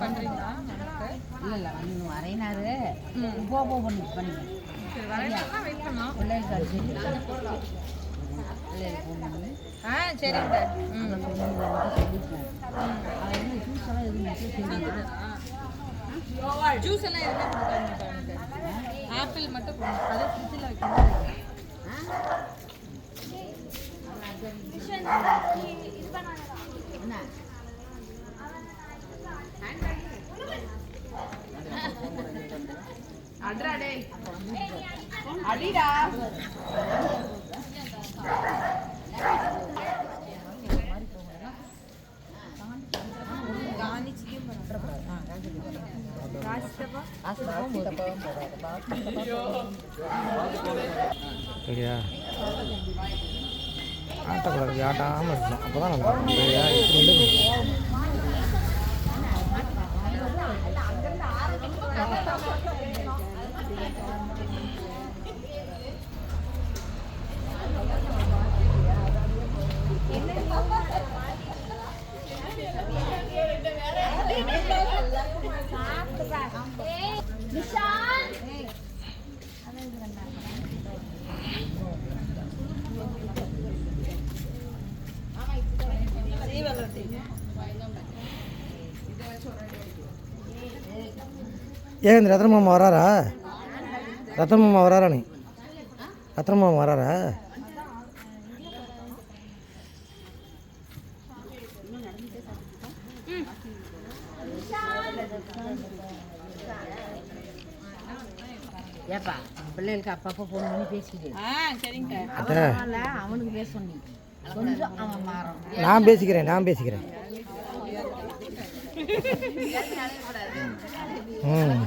பண்றீங்களா இல்லை இல்லை வந்து வரையினாரு போ போ பண்ணி பண்ணி சரி வரேன்னா வெயிட் பண்ணலாம் பிள்ளைகளுக்கு அடிச்சு ஆ சரிங்க ம் ஜூஸ் எல்லாம் எதுவுமே கொடுக்காதீங்க ஆப்பிள் மட்டும் கொடுங்க அது ஃப்ரிட்ஜில் வைக்கணும் அட்ரா அடிடா சரியா ஆட்டக்கூடாது ஆட்டாமல் இருக்கணும். அப்போ தான் நல்லா இருக்கும் இப்படி ஏன் இந்த ரத்ன மாமா வராரா? ரத்ன மாமா வராரா நீ? ரத்ன மாமா வராரா? ஏப்பா பிள்ளைகளுக்கு அப்பப்போ ஃபோன் பண்ணி பேசிக்கிட்டு ஆ சரிங்க அவனால அவனுக்கு பேச சொன்னி கொஞ்சம் அவன் மாறும் நான் பேசிக்கிறேன் நான் பேசிக்கிறேன். ம்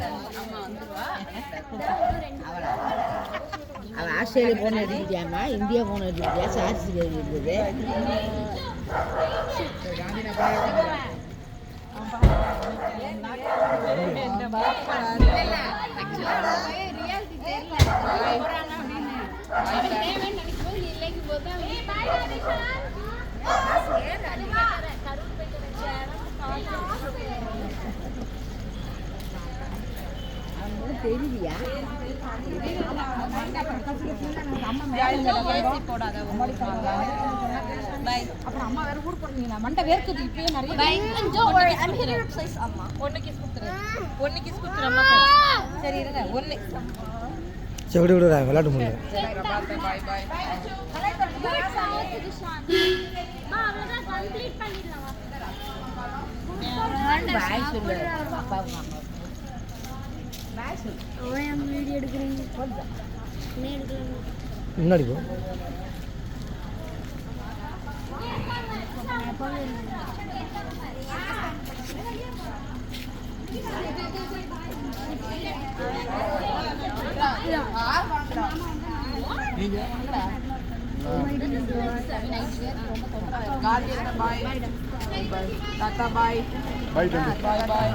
அவன் ஆஸ்திரேலியா போன எடுத்துக்கிட்டியாமா இந்தியா போன எடுத்துக்கிட்டியா? சார்ஜ் இருக்குது தெரியலையா அப்புறம் அம்மா வேற ஊர் போறீங்களா மண்டை வேர்க்குது இப்பயே நிறைய பாய் ஒன்று கிஸ் கொடுத்துரு ஒன்று கிஸ் கொடுத்துரு அம்மா சரி இருங்க ஒன்று சரி விடு விடுறா விளையாட்டு முடியல பாய் பாய் பாய் சொல்லு அப்பாவுக்கு அம்மா பாய் சொல்லு முன்னாடி போ. பாய். தாத்தா பாய் பாய். பாய் பாய்.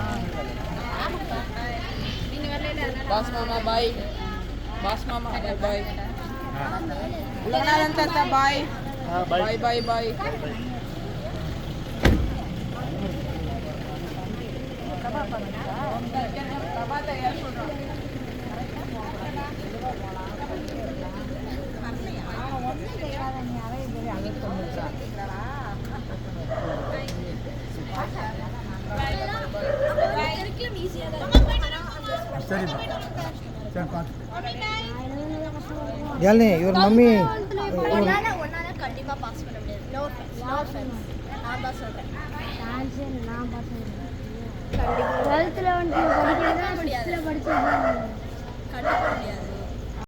பாஸ் மாமா பாய் பாஸ் மாமா பாய் பாய் உலகநாதன் தாத்தா பாய் பாய் பாய் பாய் யாழ்னி இவர் மம்மி. கண்டிப்பா பாஸ் பண்ண முடியாது. நோ நோ நான் தான் சொல்றேன். டுவெல்த்தில் வந்துட்டு படிக்கிறதா சிக்ஸ்த்தில் படிச்சது கண்டிப்பா முடியாது.